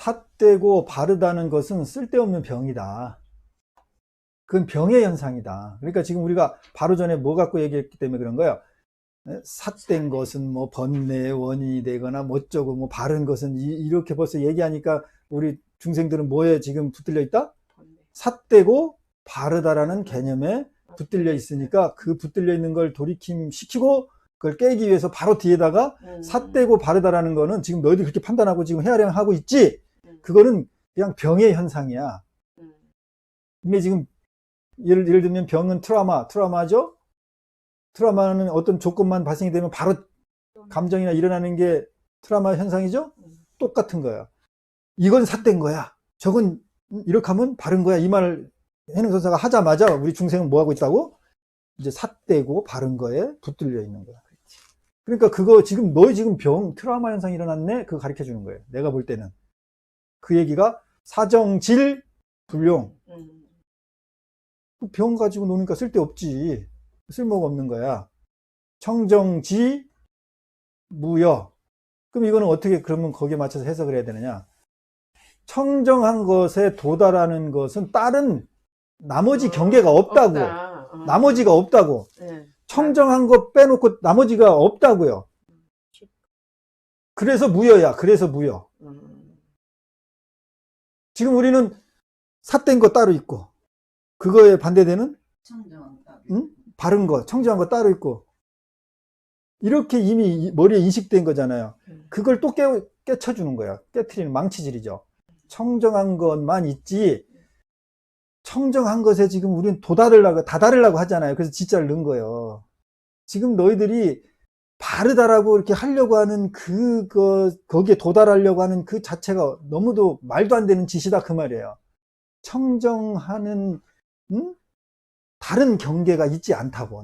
삿되고 바르다는 것은 쓸데없는 병이다. 그건 병의 현상이다. 그러니까 지금 우리가 바로 전에 뭐 갖고 얘기했기 때문에 그런 거예요. 삿된 것은 뭐 번뇌의 원인이 되거나 뭐 어쩌고 뭐 바른 것은 이- 이렇게 벌써 얘기하니까 우리 중생들은 뭐에 지금 붙들려 있다? 삿되고 바르다라는 개념에 붙들려 있으니까 그 붙들려 있는 걸 돌이킴 시키고 그걸 깨기 위해서 바로 뒤에다가 음. 삿되고 바르다라는 거는 지금 너희들 그렇게 판단하고 지금 헤아령 하고 있지? 음. 그거는 그냥 병의 현상이야. 음. 근데 지금 예를, 예를 들면 병은 트라우마, 트라우마죠? 트라우마는 어떤 조건만 발생이 되면 바로 감정이나 일어나는 게 트라우마 현상이죠? 음. 똑같은 거야. 이건 삿된 거야. 저건 이렇게 하면 바른 거야. 이 말을 해능 선사가 하자마자 우리 중생은 뭐 하고 있다고? 이제 삿되고 바른 거에 붙들려 있는 거야. 그러니까 그거 지금 너희 지금 병 트라우마 현상이 일어났네. 그거 가르쳐 주는 거예요. 내가 볼 때는 그 얘기가 사정질 불용 음. 그병 가지고 노니까 쓸데없지. 쓸모가 없는 거야. 청정지 무여. 그럼 이거는 어떻게 그러면 거기에 맞춰서 해석을 해야 되느냐? 청정한 것에 도달하는 것은 다른 나머지 어, 경계가 없다고. 없다. 어. 나머지가 없다고. 네. 청정한 것 빼놓고 나머지가 없다고요. 그래서 무여야. 그래서 무여. 음. 지금 우리는 삿된 거 따로 있고 그거에 반대되는. 응? 바른 거, 청정한 거 따로 있고 이렇게 이미 이- 머리에 인식된 거잖아요. 음. 그걸 또 깨, 깨쳐주는 거야. 깨트리는 망치질이죠. 청정한 것만 있지 청정한 것에 지금 우리는 도달하려고 다다르려고 하잖아요. 그래서 진짜를 넣은 거예요. 지금 너희들이 바르다라고 이렇게 하려고 하는 그거 거기에 도달하려고 하는 그 자체가 너무도 말도 안 되는 짓이다 그 말이에요. 청정하는 음? 다른 경계가 있지 않다고.